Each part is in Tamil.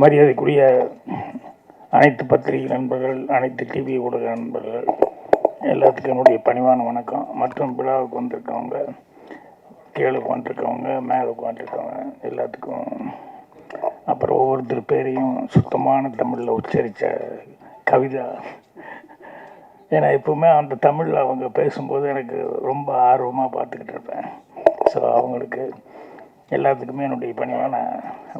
மரியாதைக்குரிய அனைத்து பத்திரிகை நண்பர்கள் அனைத்து டிவி ஊடக நண்பர்கள் எல்லாத்துக்கும் என்னுடைய பணிவான வணக்கம். மற்றும் விழாவுக்கு வந்திருக்கவங்க கீழே உட்காந்துருக்கவங்க மேலே உட்காந்துருக்கவங்க எல்லாத்துக்கும் அப்புறம் ஒவ்வொருத்தர் பேரையும் சுத்தமான தமிழில் உச்சரித்த கவிதா. ஏன்னா எப்பவுமே அந்த தமிழில் அவங்க பேசும்போது எனக்கு ரொம்ப ஆர்வமாக பார்த்துக்கிட்டு இருப்பேன். ஸோ அவங்களுக்கு எல்லாத்துக்குமே என்னுடைய பணிவான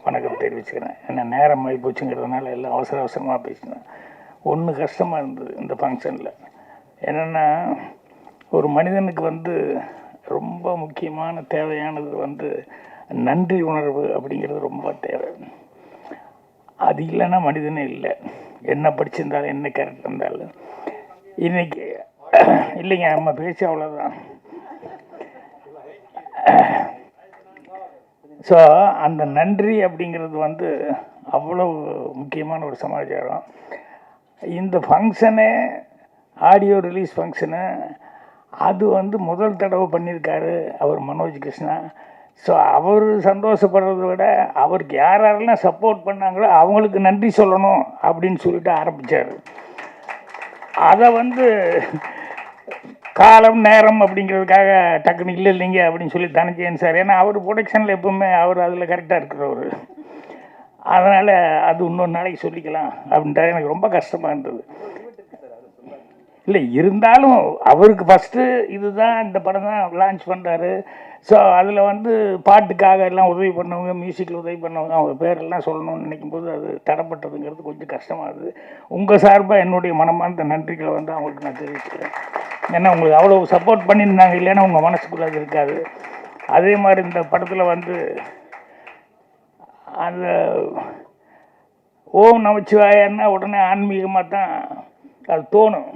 வணக்கம் தெரிவிச்சுக்கிறேன். என்ன நேரம் ஆகி போச்சுங்கிறதுனால எல்லாம் அவசர அவசரமாக பேசினேன் ஒன்று கஷ்டமாக இருந்தது இந்த ஃபங்க்ஷனில் என்னென்னா ஒரு மனிதனுக்கு வந்து ரொம்ப முக்கியமான தேவையானது வந்து நன்றி உணர்வு அப்படிங்கிறது ரொம்ப தேவை. அது இல்லைன்னா மனிதனே இல்லை. என்ன படிச்சிருந்தாலும் என்ன கேரக்டர் இருந்தாலும். இன்றைக்கி இல்லைங்க நம்ம பேச்சு அவ்வளோதான் ஸோ அந்த நன்றி அப்படிங்கிறது வந்து அவ்வளவு முக்கியமான ஒரு சமாச்சாரம். இந்த ஃபங்க்ஷனு ஆடியோ ரிலீஸ் ஃபங்க்ஷனு அது வந்து முதல் தடவை பண்ணியிருக்காரு அவர் மனோஜ் கிருஷ்ணா. ஸோ அவர் சந்தோஷப்படுறத விட அவருக்கு யார் யாரெல்லாம் சப்போர்ட் பண்ணாங்களோ அவங்களுக்கு நன்றி சொல்லணும் அப்படின்னு சொல்லிட்டு ஆரம்பித்தார் அதை வந்து காலம் நேரம் அப்படிங்கிறதுக்காக டக்குனு இல்லை இல்லைங்க அப்படின்னு சொல்லி தனிச்சேன் சார். ஏன்னா அவர் ப்ரொடக்ஷனில் எப்பவுமே அவர் அதில் கரெக்டாக இருக்கிறவர். அதனால் அது இன்னொரு நாளைக்கு சொல்லிக்கலாம் அப்படின்ட்டு எனக்கு ரொம்ப கஷ்டமாக இருந்தது. இல்லை இருந்தாலும் அவருக்கு ஃபஸ்ட்டு இதுதான் இந்த படம் தான் லான்ச் பண்ணுறாரு ஸோ அதில் வந்து பாட்டுக்காக எல்லாம் உதவி பண்ணவங்க மியூசிக்கில் உதவி பண்ணவங்க அவங்க பேரெல்லாம் சொல்லணும்னு நினைக்கும் போது அது தடப்பட்டதுங்கிறது கொஞ்சம் கஷ்டமாகுது உங்கள் சார்பாக என்னுடைய மனமார்ந்த நன்றிகளை வந்து அவங்களுக்கு நான் தெரிவிச்சுக்கிறேன். ஏன்னா உங்களுக்கு அவ்வளோ சப்போர்ட் பண்ணியிருந்தாங்க இல்லைன்னா உங்கள் மனசுக்குள்ளே அது இருக்காது. அதே மாதிரி இந்த படத்தில் வந்து அந்த ஓம் நமச்சிவாயன்னா உடனே ஆன்மீகமாக தான் அது தோணும்.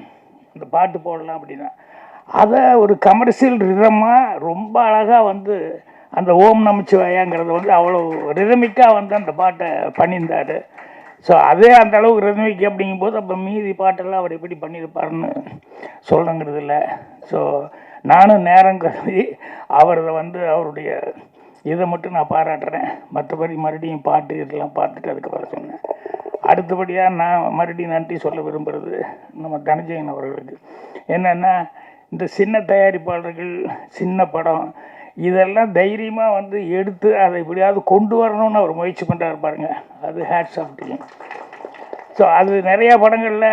அந்த பாட்டு போடலாம் அப்படின்னா. அதை ஒரு கமர்ஷியல் ரிதமாக ரொம்ப அழகாக வந்து அந்த ஓம் நமச்சிவாயாங்கிறத வந்து அவ்வளோ ரிதமிக்காக வந்து அந்த பாட்டை பண்ணியிருந்தார். ஸோ அதே அந்த அளவுக்கு ரிதமிக் அப்படிங்கும்போது அப்போ மீதி பாட்டெல்லாம் அவர் எப்படி பண்ணியிருப்பாருன்னு சொல்லணுங்கிறது இல்லை ஸோ நானும் நேரம் கருதி அவரை வந்து அவருடைய இதை மட்டும் நான் பாராட்டுறேன். மற்றபடி மறுபடியும் பாட்டு இதெல்லாம் பார்த்துட்டு அதுக்கப்புறம் சொன்னேன். அடுத்தபடியாக நான் மறுபடியும் நன்றி சொல்ல விரும்புகிறது நம்ம தனஜயன் அவர்களுக்கு. என்னென்னா இந்த சின்ன தயாரிப்பாளர்கள் சின்ன படம் இதெல்லாம் தைரியமாக வந்து எடுத்து அதை எப்படியாவது கொண்டு வரணும்னு அவர் முயற்சி பண்ணுறாரு பாருங்க. அது ஹேட்ஸ் ஆஃப் ஸோ அது நிறையா படங்களில்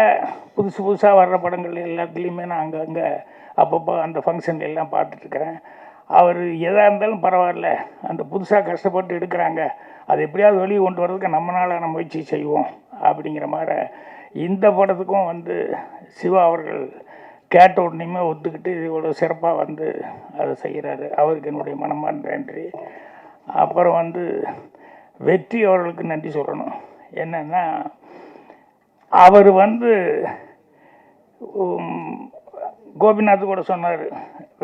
புதுசு புதுசாக வர்ற படங்கள் எல்லாத்துலேயுமே நான் அங்கங்கே அப்பப்போ அந்த ஃபங்க்ஷன் எல்லாம் பார்த்துட்ருக்குறேன் அவர் எதாக இருந்தாலும் பரவாயில்ல. அந்த புதுசாக கஷ்டப்பட்டு எடுக்கிறாங்க. அது எப்படியாவது வெளியே கொண்டு வர்றதுக்கு நம்மளாலான முயற்சி செய்வோம் அப்படிங்கிற மாதிரி. இந்த படத்துக்கும் வந்து சிவா அவர்கள் கேட்ட உடனேயுமே ஒத்துக்கிட்டு இவ்வளோ சிறப்பாக வந்து அதை செய்கிறாரு அவருக்கு என்னுடைய மனமார்ந்த நன்றி. அப்புறம் வந்து வெற்றி அவர்களுக்கு நன்றி சொல்லணும். என்னென்னா அவர் வந்து கோபிநாத் கூட சொன்னார்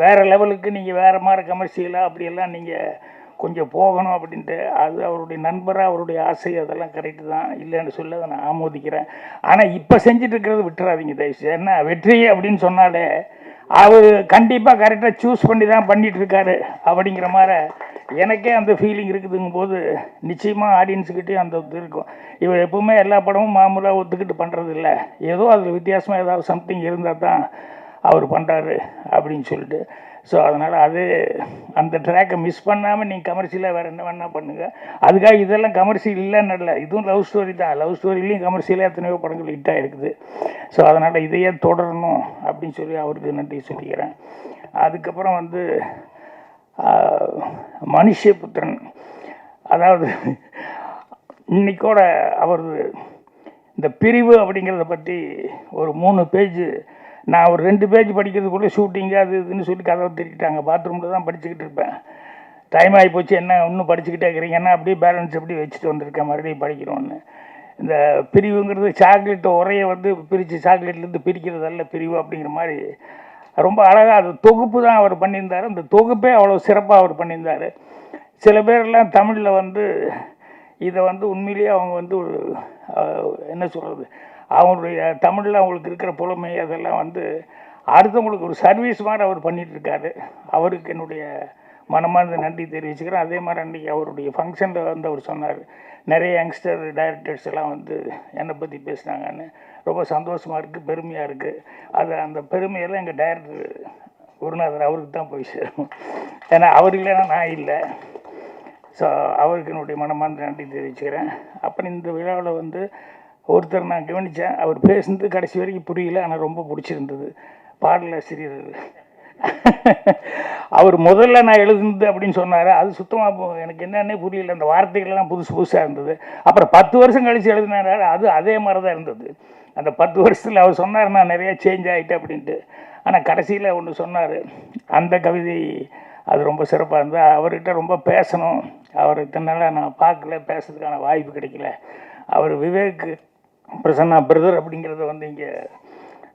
வேறு லெவலுக்கு நீங்கள் வேறு மாதிரி கமர்ஷியலாக அப்படியெல்லாம் நீங்கள் கொஞ்சம் போகணும் அப்படின்ட்டு அது அவருடைய நண்பராக அவருடைய ஆசை அதெல்லாம் கரெக்டு தான். இல்லைன்னு சொல்லி அதை நான் ஆமோதிக்கிறேன். ஆனால் இப்போ செஞ்சுட்டு இருக்கிறது விட்டுறாதீங்க தயவுசு என்ன வெற்றி அப்படின்னு சொன்னாலே அவர் கண்டிப்பாக கரெக்டாக சூஸ் பண்ணி தான் பண்ணிகிட்ருக்காரு அப்படிங்கிற மாதிரி எனக்கே அந்த ஃபீலிங் இருக்குதுங்கும் போது நிச்சயமாக ஆடியன்ஸுக்கிட்டேயும் அந்த இது இருக்கும். இவர் எப்பவுமே எல்லா படமும் மாமூலாக ஒத்துக்கிட்டு பண்ணுறது இல்லை. ஏதோ அதில் வித்தியாசமாக ஏதாவது சம்திங் இருந்தால் தான் அவர் பண்ணுறாரு அப்படின்னு சொல்லிட்டு ஸோ அதனால் அது அந்த ட்ராக்கை மிஸ் பண்ணாமல் நீங்கள் கமர்ஷியலாக வேறு என்ன வேணால் பண்ணுங்கள் அதுக்காக இதெல்லாம் கமர்ஷியல் இல்லைன்னு இல்லை இதுவும் லவ் ஸ்டோரி தான். லவ் ஸ்டோரிலையும் கமர்ஷியலாக எத்தனையோ படங்கள் ஹிட்டாக இருக்குது ஸோ அதனால் இதையே தொடரணும் அப்படின்னு சொல்லி அவருக்கு நன்றி சொல்லிக்கிறேன். அதுக்கப்புறம் வந்து மனுஷபுத்திரன் அதாவது இன்னைக்கோட அவர் இந்த பிரிவு அப்படிங்கிறத பற்றி ஒரு மூணு பேஜ் நான் ஒரு ரெண்டு பேஜ் படிக்கிறதுக்குள்ளே ஷூட்டிங்கு அது இதுன்னு சொல்லி கதவை திருக்கிட்டாங்க பாத்ரூமில் தான் படிச்சுக்கிட்டு இருப்பேன். டைம் ஆகி போச்சு என்ன இன்னும் படிச்சுக்கிட்டே இருக்கிறீங்கன்னா அப்படியே பேலன்ஸ் எப்படி வச்சுட்டு வந்திருக்கேன் மறுபடியும் படிக்கிறோன்னு இந்த பிரிவுங்கிறது சாக்லேட் உரையை வந்து பிரித்து சாக்லேட்லேருந்து பிரிக்கிறதல்ல பிரிவு அப்படிங்கிற மாதிரி. ரொம்ப அழகாக அது தொகுப்பு தான் அவர் பண்ணியிருந்தார். அந்த தொகுப்பே அவ்வளோ சிறப்பாக அவர் பண்ணியிருந்தார். சில பேர்லாம் தமிழில் வந்து இதை வந்து உண்மையிலேயே அவங்க வந்து ஒரு என்ன சொல்கிறது அவங்களுடைய தமிழில் அவங்களுக்கு இருக்கிற புலமை அதெல்லாம் வந்து அடுத்தவங்களுக்கு ஒரு சர்வீஸ் மாதிரி அவர் பண்ணிகிட்ருக்காரு அவருக்கு என்னுடைய மனமார்ந்த நன்றி தெரிவிச்சுக்கிறேன். அதே மாதிரி அன்றைக்கி அவருடைய ஃபங்க்ஷனில் வந்து அவர் சொன்னார். நிறைய யங்ஸ்டர் டைரக்டர்ஸ் எல்லாம் வந்து என்னை பற்றி பேசுனாங்கன்னு. ரொம்ப சந்தோஷமாக இருக்குது பெருமையாக இருக்குது அது அந்த பெருமையெல்லாம் எங்கள் டைரக்டர் குருநாதர் அவருக்கு தான் போய் சேரும். ஏன்னா அவர் இல்லைன்னா நான் இல்லை. ஸோ அவருக்கு என்னுடைய மனமார்ந்த நன்றி தெரிவிச்சுக்கிறேன். அப்புறம் இந்த விழாவில் வந்து ஒருத்தர் நான் கவனித்தேன் அவர் பேசுனது கடைசி வரைக்கும் புரியல ஆனால் ரொம்ப பிடிச்சிருந்தது. பாடலாசிரியர் அவர் முதல்ல நான் எழுதுனது அப்படின்னு சொன்னார். அது சுத்தமாக எனக்கு என்னன்னே புரியல. அந்த வார்த்தைகள்லாம் புதுசு புதுசாக இருந்தது. அப்புறம் பத்து வருஷம் கழித்து எழுதினார். அது அதே மாதிரி தான் இருந்தது. அந்த பத்து வருஷத்தில் அவர் சொன்னார் நான் நிறையா சேஞ்ச் ஆகிட்டேன் அப்படின்ட்டு. ஆனால் கடைசியில் ஒன்று சொன்னார். அந்த கவிதை அது ரொம்ப சிறப்பாக இருந்தது. அவர்கிட்ட ரொம்ப பேசணும். அவர் இத்தனை நாளாக நான் பார்க்கல பேசுறதுக்கான வாய்ப்பு கிடைக்கல. அவர் விவேக்கு பிரசன்னா பிரதர் அப்படிங்கிறத வந்து இங்கே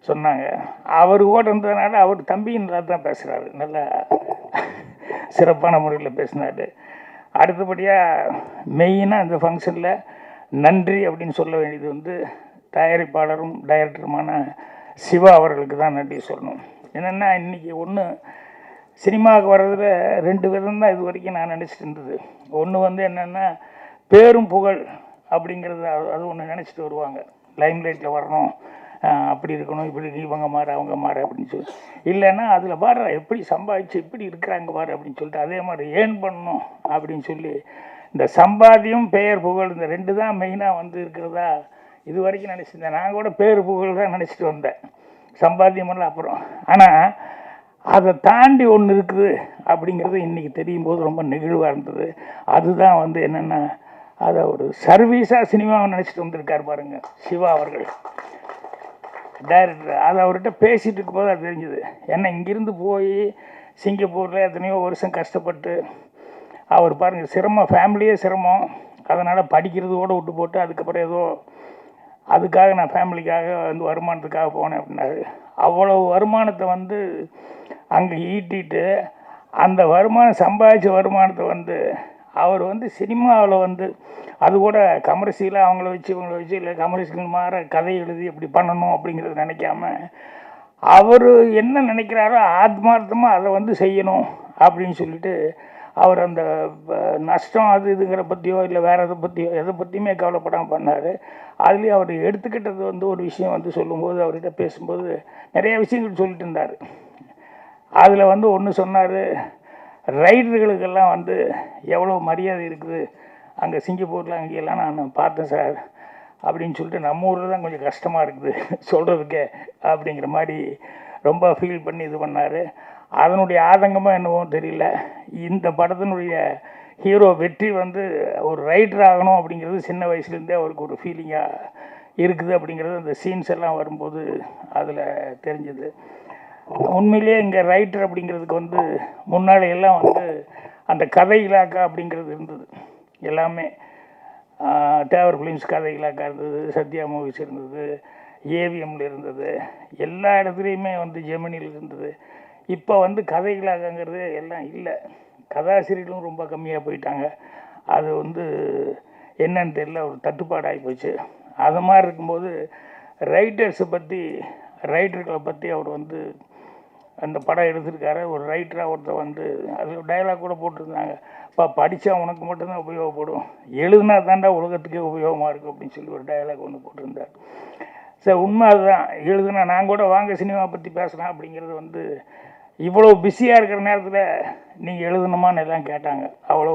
சொன்னாங்க. அவர் கூட இருந்ததுனால அவர் தம்பின்றா தான் பேசுகிறாரு நல்லா சிறப்பான முறையில் பேசினார். அடுத்தபடியாக மெயினாக இந்த ஃபங்க்ஷனில் நன்றி அப்படின்னு சொல்ல வேண்டியது வந்து தயாரிப்பாளரும் டைரக்டருமான சிவா அவர்களுக்கு தான் நன்றி சொல்லணும். என்னென்னா இன்றைக்கி ஒன்று சினிமாவுக்கு வர்றதில் ரெண்டு விதம் தான் இது வரைக்கும் நான் நினச்சிட்டு இருந்தது. ஒன்று வந்து என்னென்னா பேரும் புகழ் அப்படிங்கிறது அது அது ஒன்று நினச்சிட்டு வருவாங்க. லைம்லைட்டில் வரணும். அப்படி இருக்கணும் இப்படி இவங்க மாறு அவங்க மாறு அப்படின்னு சொல்லி. இல்லைன்னா அதில் பாரு எப்படி சம்பாதிச்சு இப்படி இருக்கிறாங்க பாரு அப்படின்னு சொல்லிட்டு அதே மாதிரி ஏர்ன் பண்ணணும் அப்படின்னு சொல்லி இந்த சம்பாத்தியம் பெயர் புகழ் இந்த ரெண்டு தான் மெயினாக வந்து இருக்கிறதா இது வரைக்கும் நினச்சிருந்தேன். நான் கூட பேர் புகழ் தான் நினச்சிட்டு வந்தேன். சம்பாத்தியமெல்லாம் அப்புறம். ஆனால் அதை தாண்டி ஒன்று இருக்குது அப்படிங்கிறது இன்றைக்கி தெரியும் போது ரொம்ப நெகிழ்வாக இருந்தது. அதுதான் வந்து என்னென்னா அதை ஒரு சர்வீஸாக சினிமாவை நினச்சிட்டு வந்திருக்கார் பாருங்க சிவா அவர்கள். டைரக்டர் அது அவர்கிட்ட பேசிகிட்டு இருக்கும்போது அது தெரிஞ்சுது. ஏன்னா இங்கேருந்து போய் சிங்கப்பூரில் எத்தனையோ வருஷம் கஷ்டப்பட்டு அவர் பாருங்கள் சிரமம் ஃபேமிலியே சிரமம். அதனால் படிக்கிறது கூட விட்டு போட்டு அதுக்கப்புறம் ஏதோ அதுக்காக நான் ஃபேமிலிக்காக வந்து வருமானத்துக்காக போனேன் அப்படின்னாரு. அவ்வளோ வருமானத்தை வந்து அங்கே ஈட்டிட்டு அந்த வருமானம் சம்பாதிச்ச வருமானத்தை வந்து அவர் வந்து சினிமாவில் வந்து அது கூட கமர்ஷியலாக அவங்கள வச்சு இவங்கள வச்சு இல்லை கமர்ஷியல் மாற கதை எழுதி இப்படி பண்ணணும் அப்படிங்கிறது நினைக்காம அவர் என்ன நினைக்கிறாரோ ஆத்மார்த்தமாக அதை வந்து செய்யணும் அப்படின்னு சொல்லிட்டு அவர் அந்த நஷ்டம் அது இதுங்கிற பற்றியோ இல்லை வேறு எதை பற்றியோ எதை பற்றியுமே கவலைப்படாமல் பண்ணார். அதுலேயும் அவர் எடுத்துக்கிட்டது வந்து ஒரு விஷயம் வந்து சொல்லும்போது அவர்கிட்ட பேசும்போது நிறைய விஷயங்கள் சொல்லிட்டு இருந்தார். அதில் வந்து ஒன்று சொன்னார் ரைடர்களுக்கெல்லாம் வந்து எவ்வளோ மரியாதை இருக்குது? அங்கே சிங்கப்பூரில் அங்கேயெல்லாம் நான் பார்த்தேன் சார். அப்படின்னு சொல்லிட்டு நம்ம ஊரில் தான் கொஞ்சம் கஷ்டமாக இருக்குது. சொல்கிறதுக்கே அப்படிங்கிற மாதிரி ரொம்ப ஃபீல் பண்ணி இது பண்ணார். அதனுடைய ஆதங்கமாக என்னவோ தெரியல. இந்த படத்தினுடைய ஹீரோ வெற்றி வந்து ஒரு ரைட்டர் ஆகணும் அப்படிங்கிறது சின்ன வயசுலேருந்தே அவருக்கு ஒரு ஃபீலிங்காக இருக்குது அப்படிங்கிறது அந்த சீன்ஸ் எல்லாம் வரும்போது அதில் தெரிஞ்சுது. உண்மையிலேயே இங்கே ரைட்டர் அப்படிங்கிறதுக்கு வந்து முன்னாடி எல்லாம் வந்து அந்த கதை இலாக்கா அப்படிங்கிறது இருந்தது. எல்லாமே தேவர் ஃபிலிம்ஸ் கதை இலாக்கா இருந்தது சத்யா மூவிஸ் இருந்தது ஏவிஎம்ல இருந்தது எல்லா இடத்துலையுமே வந்து ஜெமினியில் இருந்தது. இப்போ வந்து கதை இலாக்காங்கிறது எல்லாம் இல்லை. கதாசிரியர்களும் ரொம்ப கம்மியாக போயிட்டாங்க. அது வந்து என்னன்னு தெரியல ஒரு தட்டுப்பாடாகி போச்சு. அது மாதிரி இருக்கும்போது ரைட்டர்ஸை பற்றி ரைட்டர்களை பற்றி அவர் வந்து அந்த படம் எடுத்திருக்காரு. ஒரு ரைட்டராக ஒருத்தர் வந்து அதில் டயலாக் கூட போட்டிருந்தாங்க. இப்போ படித்தா உனக்கு மட்டும்தான் உபயோகப்படும். எழுதுனா தாண்டா உலகத்துக்கே உபயோகமாக இருக்கும் அப்படின்னு சொல்லி ஒரு டயலாக் ஒன்று போட்டிருந்தார். சார் உண்மை அதுதான். எழுதுனா நான் கூட வாங்க சினிமா பற்றி பேசலாம் அப்படிங்கிறது வந்து இவ்வளோ பிஸியாக இருக்கிற நேரத்தில் நீங்கள் எழுதணுமான்னு எல்லாம் கேட்டாங்க. அவ்வளோ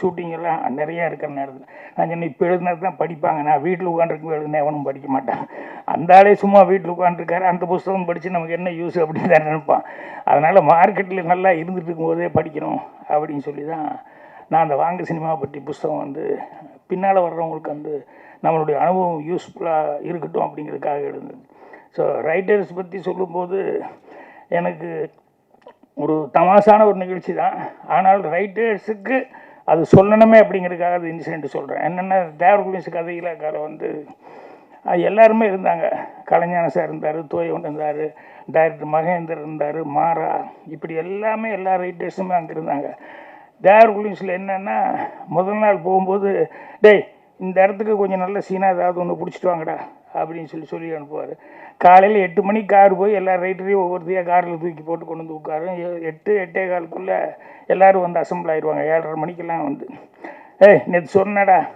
ஷூட்டிங் எல்லாம் நிறையா இருக்கிற நேரத்தில். நான் சொன்னேன் இப்போ எழுதுனது தான் படிப்பாங்க. நான் வீட்டில் உட்காந்துருக்கும் எழுதுனேன் எவனும் படிக்க மாட்டான். அந்த ஆளே சும்மா வீட்டில் உட்காந்துருக்காரு அந்த புஸ்தகம் படித்து நமக்கு என்ன யூஸ் அப்படின்னு தான் நினைப்பான். அதனால் மார்க்கெட்டில் நல்லா இருந்துட்டு இருக்கும்போதே படிக்கணும் அப்படின்னு சொல்லி தான் நான் அந்த வாங்க சினிமா பற்றி புஸ்தகம் வந்து பின்னால் வர்றவங்களுக்கு வந்து நம்மளுடைய அனுபவம் யூஸ்ஃபுல்லாக இருக்கட்டும் அப்படிங்கிறதுக்காக எழுதுனது. ஸோ ரைட்டர்ஸ் பற்றி சொல்லும்போது எனக்கு ஒரு தமாசான ஒரு நிகழ்ச்சி தான். ஆனால் ரைட்டர்ஸுக்கு அது சொல்லணுமே அப்படிங்கிறதுக்காக அது இன்சிடென்ட் சொல்கிறேன் என்னென்ன தேவர் குலிஸ் கதையில் கால வந்து எல்லாருமே இருந்தாங்க. கலைஞான சார் இருந்தார் தோயவன் இருந்தார் டைரக்டர் மகேந்தர் இருந்தார் மாறா இப்படி எல்லாமே எல்லா ரைட்டர்ஸுமே அங்கே இருந்தாங்க. தேவர்குலிஸில் என்னென்னா முதல் நாள் போகும்போது டேய் இந்த இடத்துக்கு கொஞ்சம் நல்ல சீனாக ஏதாவது ஒன்று பிடிச்சிட்டு வாங்கடா அப்படின்னு சொல்லி சொல்லி அனுப்புவார். காலையில் எட்டு மணிக்கு கார் போய் எல்லா ரைட்டரையும் ஒவ்வொருத்தையாக காரில் தூக்கி போட்டு கொண்டு வந்து உட்காரும் எ- எட்டு எட்டே காலுக்குள்ளே எல்லோரும் வந்து அசம்பிள் ஆயிடுவாங்க ஏழரை மணிக்கெல்லாம் வந்து. ஏய் நேற்று சொன்னடா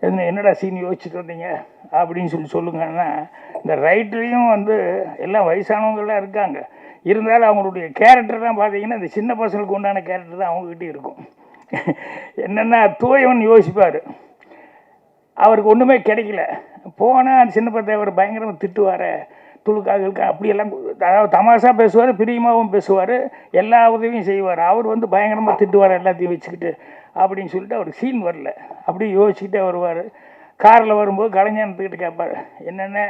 என்ன என்னடா சீன் யோசிச்சுட்டு வந்தீங்க? அப்படின்னு சொல்லி சொல்லுங்கன்னா இந்த ரைட்லேயும் வந்து எல்லாம் வயசானவங்களாம் இருக்காங்க. இருந்தாலும் அவங்களுடைய கேரக்டர் தான் பார்த்தீங்கன்னா இந்த சின்ன பசங்களுக்கு உண்டான கேரக்டர் தான் அவங்ககிட்ட இருக்கும். என்னென்னா தூயவன் யோசிப்பார். அவருக்கு ஒன்றுமே கிடைக்கல. போனால் சின்ன பத்தை அவர் பயங்கரமாக திட்டுவார். துளுக்காக இருக்கா அப்படியெல்லாம் அதாவது தமாஷா பேசுவார் பிரியமாகவும் பேசுவார் எல்லா உதவியும் செய்வார். அவர் வந்து பயங்கரமாக திட்டுவார் எல்லாத்தையும் வச்சுக்கிட்டு அப்படின்னு சொல்லிட்டு அவருக்கு சீன் வரல. அப்படியே யோசிச்சுக்கிட்டே வருவார். காரில் வரும்போது கலைஞானத்துக்கிட்ட கேட்பார் என்னென்ன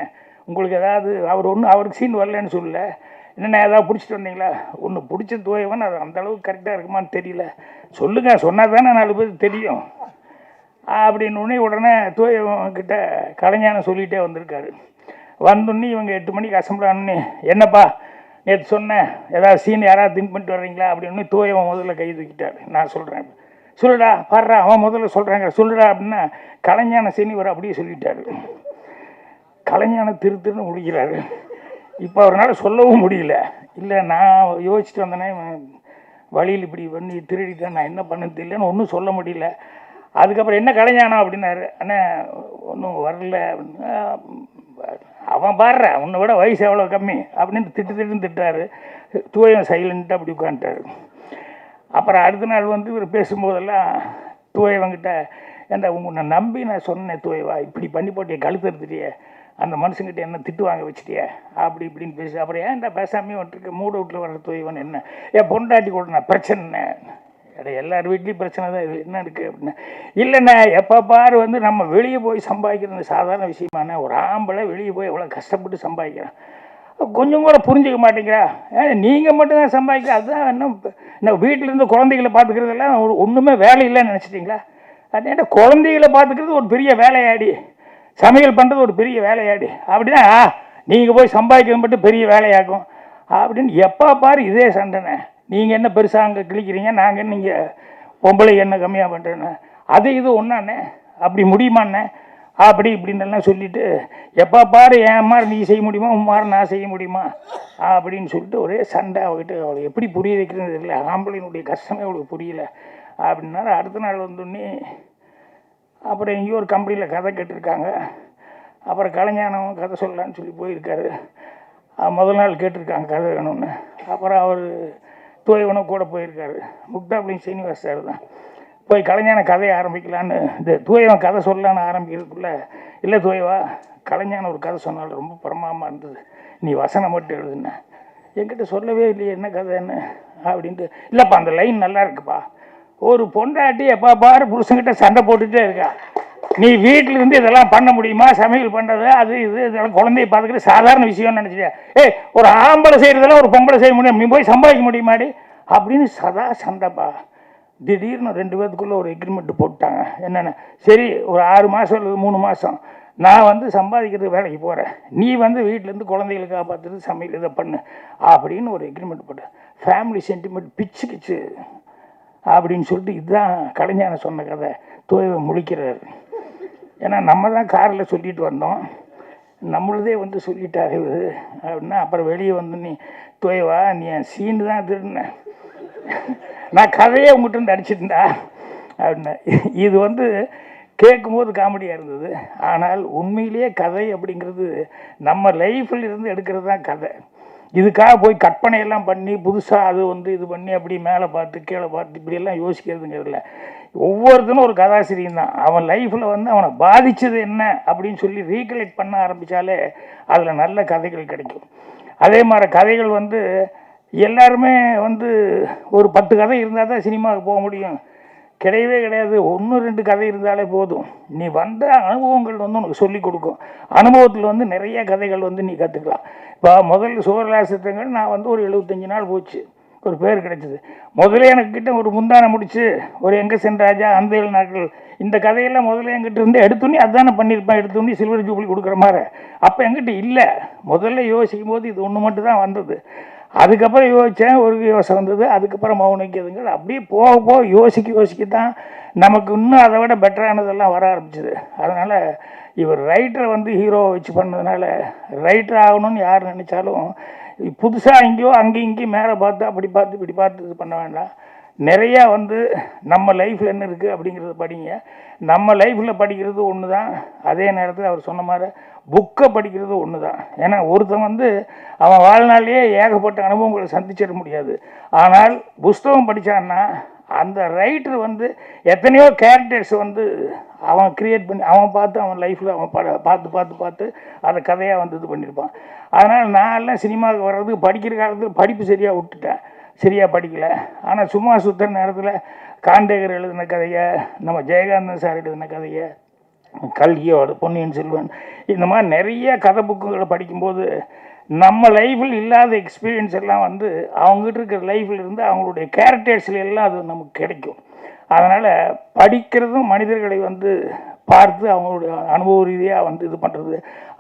உங்களுக்கு ஏதாவது அவர் ஒன்றும் அவருக்கு சீன் வரலன்னு சொல்லல. என்னென்ன ஏதாவது பிடிச்சிட்டு வந்தீங்களா? ஒன்று பிடிச்ச தோயவன் அது அந்தளவுக்கு கரெக்டாக இருக்குமான்னு தெரியல. சொல்லுங்கள் சொன்னால் தானே நாலு பேருக்கு தெரியும். அப்படின்னு உடனே தோயவன் கிட்ட கலைஞானம் சொல்லிகிட்டே வந்திருக்காரு. வந்தோடனே இவங்க எட்டு மணிக்கு அசம்பிள் ஆனோடனே என்னப்பா நேற்று சொன்னேன் ஏதாவது சீன் யாராவது திங்க் பண்ணிட்டு வர்றீங்களா? அப்படின்னு தூயவன் முதல்ல கை தூக்கிட்டார். நான் சொல்கிறேன் சொல்லுடா பாடுறா அவன் முதல்ல சொல்கிறாங்க சொல்லுடா அப்படின்னா கலைஞான சீனிவர் அப்படியே சொல்லிட்டாரு. கலைஞான திரு திருன்னு முடிக்கிறாரு. இப்போ அவரால் சொல்லவும் முடியல. இல்லை நான் யோசிச்சுட்டு வந்தேனே இவன் வழியில் இப்படி பண்ணி திருடிட்டேன் நான் என்ன பண்ண தெரியலன்னு ஒன்றும் சொல்ல முடியல. அதுக்கப்புறம் என்ன கலைஞானம் அப்படின்னாரு. அண்ணா ஒன்றும் வரல. அப்படின்னு அவன் பாடுற உன்னை விட வயசு எவ்வளோ கம்மி அப்படின்னு திட்டு திட்டுன்னு திட்டாரு தூயம் சைலண்ட்டாக அப்படி உட்காந்துட்டாரு அப்புறம் அடுத்த நாள் வந்து இவர் பேசும்போதெல்லாம் தூயவங்கிட்ட ஏன்டா உன்னை நம்பி நான் சொன்னேன் தூயவா இப்படி பண்ணி போட்டிய கழுத்து எடுத்துட்டியே அந்த மனுஷங்கிட்ட என்ன திட்டு வாங்க வச்சுட்டியே? அப்படி இப்படின்னு பேசி அப்புறம் ஏன்டா பேசாமே வந்துருக்கு மூட வீட்டில் வர்ற தூயவன் என்ன? ஏன் பொண்டாட்டி கூட நான் பிரச்சனை அது எல்லார் வீட்லேயும் பிரச்சனை தான். இது என்ன இருக்குது அப்படின்னு இல்லைண்ணே எப்போ பாரு வந்து நம்ம வெளியே போய் சம்பாதிக்கிறது சாதாரண விஷயமாண்ணே ஒரு ஆம்பளை வெளியே போய் எவ்வளோ கஷ்டப்பட்டு சம்பாதிக்கிறான். கொஞ்சம் கூட புரிஞ்சுக்க மாட்டேங்கிறா. நீங்கள் மட்டும்தான் சம்பாதிக்க அதுதான் இன்னும் நான் வீட்டிலேருந்து குழந்தைகளை பார்த்துக்கிறதெல்லாம் ஒரு ஒன்றுமே வேலை இல்லைன்னு நினச்சிட்டிங்களா? அது என்ன குழந்தைகளை பார்த்துக்கிறது ஒரு பெரிய வேலையாடி. சமையல் பண்ணுறது ஒரு பெரிய வேலையாடி. அப்படின்னா நீங்கள் போய் சம்பாதிக்கிறது மட்டும் பெரிய வேலையாகும் அப்படின்னு எப்போ பாரு இதே சண்டைண்ணே. நீங்கள் என்ன பெருசாக அங்கே கிழிக்கிறீங்க? நாங்கள் நீங்கள் பொம்பளை என்ன கம்மியாக பண்ணுறேன்னு அது இது ஒன்றாண்ணே அப்படி முடியுமாண்ணே? அப்படி இப்படின்னெல்லாம் சொல்லிவிட்டு எப்போ பாரு என் மாதிரி நீ செய்ய முடியுமா? உன் மாதிரி நான் செய்ய முடியுமா? அப்படின்னு சொல்லிட்டு ஒரே சண்டை அவகிட்ட அவளுக்கு எப்படி புரிய வைக்கிறது தெரியல. ஆம்பளையினுடைய கஷ்டமே அவளுக்கு புரியல. அப்படின்னாரு. அடுத்த நாள் வந்தோடனே அப்புறம் எங்கேயோ ஒரு கம்பெனியில் கதை கேட்டிருக்காங்க. அப்புறம் கலைஞானம் கதை சொல்லலான்னு சொல்லி போயிருக்காரு. முதல் நாள் கேட்டிருக்காங்க கதை வேணும்னு. அப்புறம் அவர் தூயவனும் கூட போயிருக்காரு. முக்தாப்ளிங் சீனிவாஸ் சார் தான். போய் கலைஞான கதையை ஆரம்பிக்கலான்னு இந்த தூயவன் கதை சொல்லலான்னு ஆரம்பிக்கிறதுக்குள்ள இல்லை தூயவா கலைஞான ஒரு கதை சொன்னாலும் ரொம்ப பிரமாதமாக இருந்தது. நீ வசனம் மட்டும் எழுதுன. என்கிட்ட சொல்லவே இல்லையே என்ன கதைன்னு? அப்படின்ட்டு இல்லைப்பா அந்த லைன் நல்லா இருக்குப்பா. ஒரு பொண்டாட்டி எப்பா பாரு புருஷன்கிட்ட சண்டை போட்டுகிட்டே இருக்கா. நீ வீட்டில் இருந்து இதெல்லாம் பண்ண முடியுமா? சமையல் பண்ணுறது அது இது இதெல்லாம் குழந்தைய பார்த்துக்கிட்டு சாதாரண விஷயம்னு நினச்சிட்டியா? ஏய் ஒரு ஆம்பளை செய்கிறதெல்லாம் ஒரு பொம்பளை செய்ய முடியும். நீ போய் சம்பாதிக்க முடியுமாடி? அப்படின்னு சதா சண்டைப்பா திடீர்னு ரெண்டு பேர்த்துக்குள்ளே ஒரு எக்ரிமெண்ட் போட்டாங்க. என்னென்ன? சரி ஒரு ஆறு மாதம் இல்லை மூணு மாதம் நான் வந்து சம்பாதிக்கிறதுக்கு வேலைக்கு போகிறேன் நீ வந்து வீட்டிலேருந்து குழந்தைகளை காப்பாற்றுறது சமையல் இதை பண்ணு. அப்படின்னு ஒரு எக்ரிமெண்ட் போட்டேன் ஃபேமிலி சென்டிமெண்ட் பிச்சு கிச்சு அப்படின்னு சொல்லிட்டு இதுதான் கலைஞான சொன்ன கதை. தோய்வை முழிக்கிறாரு. ஏன்னா நம்ம தான் காரில் சொல்லிட்டு வந்தோம். நம்மளதே வந்து சொல்லிட்டாரு அப்படின்னா அப்புறம் வெளியே வந்து நீ தோய்வா நீ என் சீனு தான் திருடின. நான் கதையே உங்கள்கிட்ட இருந்து அடிச்சிருந்தா அப்படின்னா இது வந்து கேட்கும்போது காமெடியாக இருந்தது. ஆனால் உண்மையிலேயே கதை அப்படிங்கிறது நம்ம லைஃப்பில் இருந்து எடுக்கிறது தான் கதை. இதுக்காக போய் கற்பனையெல்லாம் பண்ணி புதுசாக அது வந்து இது பண்ணி அப்படி மேலே பார்த்து கீழே பார்த்து இப்படியெல்லாம் யோசிக்கிறதுங்கிறதுல ஒவ்வொருத்தனும் ஒரு கதாசிரியன் தான். அவன் லைஃப்பில் வந்து அவனை பாதித்தது என்ன அப்படின்னு சொல்லி ரீகலெக்ட் பண்ண ஆரம்பித்தாலே அதில் நல்ல கதைகள் கிடைக்கும். அதே மாதிரி கதைகள் வந்து எல்லாருமே வந்து ஒரு பத்து கதை இருந்தால் தான் சினிமாவுக்கு போக முடியும். கிடையவே கிடையாது. ஒன்று ரெண்டு கதை இருந்தாலே போதும். நீ வந்த அனுபவங்கள் வந்து உனக்கு சொல்லிக் கொடுக்கும். அனுபவத்தில் வந்து நிறைய கதைகள் வந்து நீ கற்றுக்கலாம் இப்போ முதல்ல சுவரலாசத்தங்கள் நான் வந்து ஒரு எழுபத்தஞ்சி நாள் போச்சு. ஒரு பேர் கிடைச்சிது. முதல்ல எனக்கு கிட்ட ஒரு முந்தானை முடிச்சு ஒரு எங்கே சென்றாஜா அந்த ஏழு நாட்கள் இந்த கதையெல்லாம் முதல்ல என்கிட்ட இருந்து எடுத்துனே அதுதானே பண்ணியிருப்பேன் எடுத்துனே சில்வர் ஜூப்ளி கொடுக்குற மாதிரி அப்போ என்கிட்ட இல்லை. முதல்ல யோசிக்கும் போது இது ஒன்று மட்டும் தான் வந்தது. அதுக்கப்புறம் யோசித்தேன் ஒரு யோசனை வந்தது. அதுக்கப்புறம் மௌனிக்குதுங்க அப்படியே போக போக யோசிக்க யோசிக்க தான் நமக்கு இன்னும் அதை விட பெட்டரானதெல்லாம் வர ஆரம்பிச்சது. அதனால் இவர் ரைட்டரை வந்து ஹீரோவை வச்சு பண்ணதுனால ரைட்டர் ஆகணும்னு யார் நினச்சாலும் புதுசாக எங்கேயோ அங்கேயும் இங்கேயும் மேலே பார்த்து அப்படி பார்த்து இப்படி பார்த்து இது பண்ண வேண்டாம். நிறையா வந்து நம்ம லைஃப்பில் என்ன இருக்குது அப்படிங்கிறத படிங்க. நம்ம லைஃப்பில் படிக்கிறது ஒன்று தான் அதே நேரத்தில் அவர் சொன்ன மாதிரி புக்கை படிக்கிறது ஒன்று தான் ஏன்னா ஒருத்தன் வந்து அவன் வாழ்நாளிலேயே ஏகப்பட்ட அனுபவங்களை சந்திச்சிட முடியாது. ஆனால் புஸ்தகம் படித்தான்னா அந்த ரைட்டர் வந்து எத்தனையோ கேரக்டர்ஸ் வந்து அவன் க்ரியேட் பண்ணி அவன் பார்த்து அவன் லைஃப்பில் அவன் பட பார்த்து பார்த்து பார்த்து அதை கதையாக வந்து இது பண்ணியிருப்பான். அதனால் நான் எல்லாம் சினிமாவுக்கு வர்றதுக்கு படிக்கிற காலத்தில் படிப்பு சரியாக விட்டுட்டேன். சரியாக படிக்கலை. ஆனால் சும்மா சுற்றுற நேரத்தில் காண்டேகர் எழுதின கதையை நம்ம ஜெயகாந்தன் சார் எழுதின கதையை கல்கியோட பொன்னியின் செல்வன் இந்த மாதிரி நிறைய கதை புக்குகளை படிக்கும்போது நம்ம லைஃப்பில் இல்லாத எக்ஸ்பீரியன்ஸ் எல்லாம் வந்து அவங்ககிட்ட இருக்கிற லைஃப்பில் இருந்து அவங்களுடைய கேரக்டர்ஸ்ல எல்லாம் அது நமக்கு கிடைக்கும். அதனால் படிக்கிறதும் மனிதர்களை வந்து பார்த்து அவங்களுடைய அனுபவ ரீதியாக வந்து இது பண்ணுறது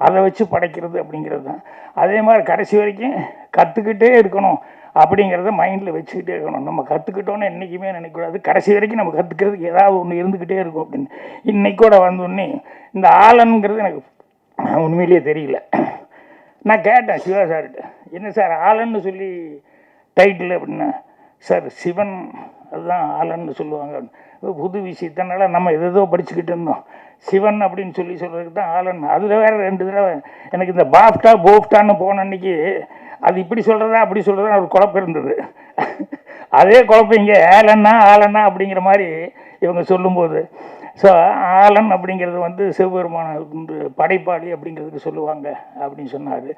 அதை வச்சு படைக்கிறது அப்படிங்கிறது தான். அதே மாதிரி கடைசி வரைக்கும் கற்றுக்கிட்டே இருக்கணும் அப்படிங்கிறத மைண்டில் வச்சுக்கிட்டே இருக்கணும். நம்ம கற்றுக்கிட்டோன்னு என்றைக்குமே நினைக்கக்கூடாது. கடைசி வரைக்கும் நம்ம கற்றுக்கிறதுக்கு ஏதாவது ஒன்று இருந்துக்கிட்டே இருக்கும் அப்படின்னு. இன்னைக்கூட வந்தோடனே இந்த ஆலன்ங்கிறது எனக்கு உண்மையிலேயே தெரியல. நான் கேட்டேன் சிவா சார்கிட்ட என்ன சார் ஆலன்னு சொல்லி டைட்டில் அப்படின்னா சார் சிவன் அதுதான் ஆலன்னு சொல்லுவாங்க. புது விஷயத்தினால நம்ம எதோ படிச்சுக்கிட்டு இருந்தோம். சிவன் அப்படின்னு சொல்லி சொல்கிறதுக்கு தான் ஆலன் அதில் வேறு ரெண்டு தடவை எனக்கு இந்த பாஃப்டா போஃப்டான்னு போன அன்னைக்கு அது இப்படி சொல்கிறதா அப்படி சொல்கிறதா ஒரு குழப்பம் இருந்தது. அதே குழப்பம் இங்கே ஏலன்னா ஆலன்னா அப்படிங்கிற மாதிரி இவங்க சொல்லும்போது ஸோ ஆலன் அப்படிங்கிறது வந்து சிவபெருமானுக்கு வந்து படைப்பாளி அப்படிங்கிறதுக்கு சொல்லுவாங்க அப்படின்னு சொன்னார்.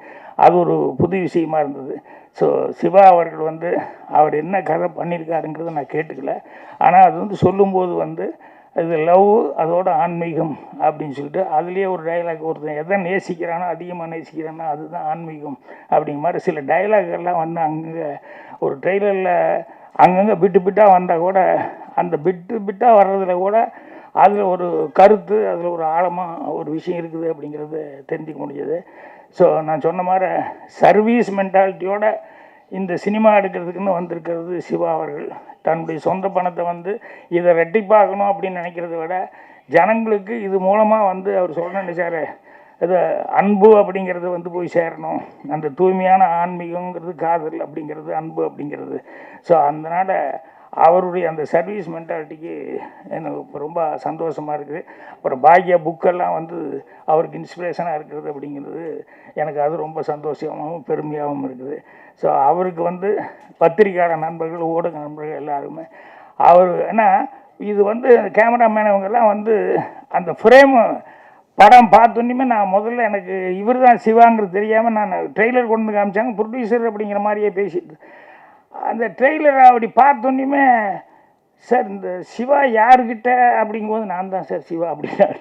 அது ஒரு புது விஷயமா இருந்தது. ஸோ சிவா அவர்கள் வந்து அவர் என்ன கதை பண்ணியிருக்காருங்கிறத நான் கேட்டுக்கல. ஆனால் அது வந்து சொல்லும்போது வந்து இது லவ் அதோட ஆன்மீகம் அப்படின்னு சொல்லிட்டு அதுலேயே ஒரு டைலாக் ஒருத்தன் எதை நேசிக்கிறானோ அதிகமாக நேசிக்கிறானோ அதுதான் ஆன்மீகம் அப்படிங்கிற மாதிரி சில டைலாக்லாம் வந்து அங்கே ஒரு ட்ரெய்லரில் அங்கங்கே பிட்டு பிட்டாக வந்தால் கூட அந்த பிட்டு பிட்டாக வர்றதில் கூட அதில் ஒரு கருத்து அதில் ஒரு ஆழமாக ஒரு விஷயம் இருக்குது அப்படிங்கிறது தெரிஞ்சுக்க முடியுது ஸோ நான் சொன்ன மாதிரி சர்வீஸ் மென்டாலிட்டியோட இந்த சினிமா எடுக்கிறதுக்குன்னு வந்திருக்கிறது சிவா அவர்கள். தன்னுடைய சொந்த பணத்தை வந்து இதை ரெட்டிப்பாக்கணும் அப்படின்னு நினைக்கிறத விட ஜனங்களுக்கு இது மூலமாக வந்து அவர் சொல்ல நினைச்சாரு இது அன்பு அப்படிங்கிறது வந்து போய் சேரணும். அந்த தூய்மையான ஆன்மீகங்கிறது காதல் அப்படிங்கிறது அன்பு அப்படிங்கிறது. ஸோ அதனால் அவருடைய அந்த சர்வீஸ் மென்டாலிட்டிக்கு எனக்கு ரொம்ப சந்தோஷமாக இருக்குது. அப்புறம் பாக்கியா புக்கெல்லாம் வந்து அவருக்கு இன்ஸ்பிரேஷனாக இருக்கிறது அப்படிங்கிறது எனக்கு அது ரொம்ப சந்தோஷமாகவும் பெருமையாகவும் இருக்குது. ஸோ அவருக்கு வந்து பத்திரிக்கையாளர் நண்பர்கள் ஊடக நண்பர்கள் எல்லாருமே அவர் ஏன்னா இது வந்து கேமராமேன் இவங்கெல்லாம் வந்து அந்த ஃப்ரேமு படம் பார்த்தோன்னே நான் முதல்ல எனக்கு இவர் தான் சிவாங்கிறது தெரியாமல் நான் ட்ரெய்லர் கொண்டு வந்து காமிச்சாங்க. ப்ரொடியூசர் அப்படிங்கிற மாதிரியே பேசிட்டு அந்த ட்ரெய்லரை அப்படி பார்த்தோன்னே சார் இந்த சிவா யாருக்கிட்ட அப்படிங்கும்போது நான் தான் சார் சிவா அப்படின்னாரு.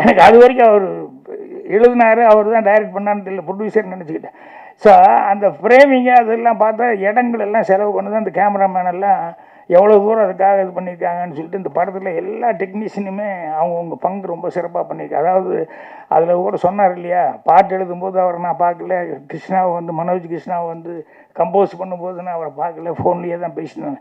எனக்கு அது வரைக்கும் அவர் எழுதினாரு அவர் தான் டைரக்ட் பண்ணான்னு தெரியல ப்ரொடியூசர் நினச்சிக்கிட்டேன். ஸோ அந்த ஃப்ரேமிங்கு அதெல்லாம் பார்த்தா இடங்கள் எல்லாம் செலவு பண்ணது அந்த கேமராமேன் எல்லாம் எவ்வளோ தூரம் அதுக்காக இது பண்ணியிருக்காங்கன்னு சொல்லிட்டு இந்த படத்தில் எல்லா டெக்னீஷியனுமே அவங்கவுங்க பங்கு ரொம்ப சிறப்பாக பண்ணியிருக்காங்க அதாவது அதில் கூட சொன்னார் இல்லையா பாட்டு எழுதும்போது அவரை நான் பார்க்கல கிருஷ்ணாவை வந்து மனோஜ் கிருஷ்ணாவை வந்து கம்போஸ் பண்ணும்போது நான் அவரை பார்க்கல ஃபோன்லேயே தான் பேசினேன்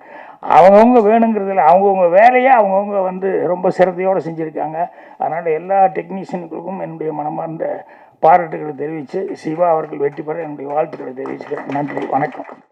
அவங்கவுங்க வேணுங்கிறதுல அவங்கவுங்க வேலையை அவங்கவுங்க வந்து ரொம்ப சிரத்தையோடு செஞ்சுருக்காங்க. அதனால் எல்லா டெக்னீஷியனுக்கும் என்னுடைய மனமார்ந்த பாராட்டுகளை தெரிவித்து சிவா அவர்கள் வெற்றி பெற என்னுடைய வாழ்த்துக்களை தெரிவிச்சுக்கிறேன். நன்றி வணக்கம்.